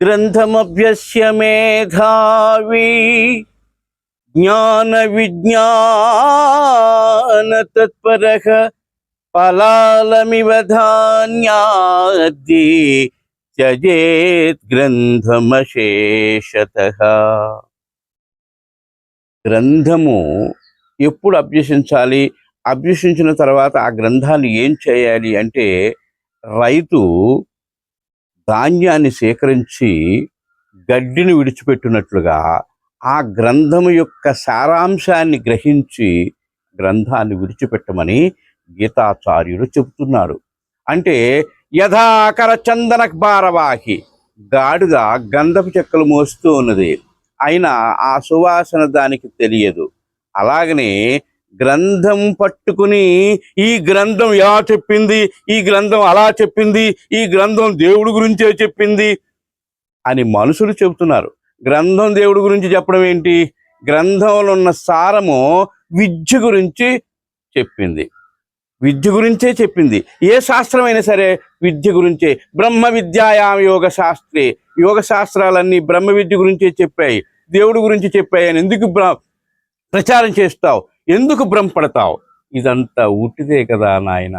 గ్రంథమభ్యస్య మేధావి జ్ఞాన విజ్ఞాన తత్పర ఫలాలమివ ధాన్యాది త్యజేత్ గ్రంథమశేషత గ్రంథము ఎప్పుడు అభ్యసించాలి? అభ్యసించిన తర్వాత ఆ గ్రంథాన్ని ఏం చేయాలి అంటే రైతు ధాన్యాన్ని సేకరించి గడ్డిని విడిచిపెట్టినట్లుగా ఆ గ్రంథము యొక్క సారాంశాన్ని గ్రహించి గ్రంథాన్ని విడిచిపెట్టమని గీతాచార్యుడు చెబుతున్నారు. అంటే యథాకర చందన భారవాహి గాడిద గంధపు చెక్కలు మోస్తూ ఉన్నది. అయినా ఆ సువాసన దానికి తెలియదు. అలాగనే గ్రంథం పట్టుకుని ఈ గ్రంథం ఎలా చెప్పింది? ఈ గ్రంథం అలా చెప్పింది? ఈ గ్రంథం దేవుడి గురించే చెప్పింది? అని మనుషులు చెబుతున్నారు. గ్రంథం దేవుడి గురించి చెప్పడం ఏంటి? గ్రంథంలో ఉన్న సారము విద్య గురించి చెప్పింది. విద్య గురించే చెప్పింది. ఏ శాస్త్రమైనా సరే విద్య గురించే. బ్రహ్మ విద్యాయామ యోగ శాస్త్రే. యోగ శాస్త్రాలన్నీ బ్రహ్మ విద్య గురించే చెప్పాయి. దేవుడి గురించి చెప్పాయి అని ఎందుకు ప్రచారం చేస్తావు? ఎందుకు భ్రమపడతావు? ఇదంతా ఉట్టిదే కదా నాయన.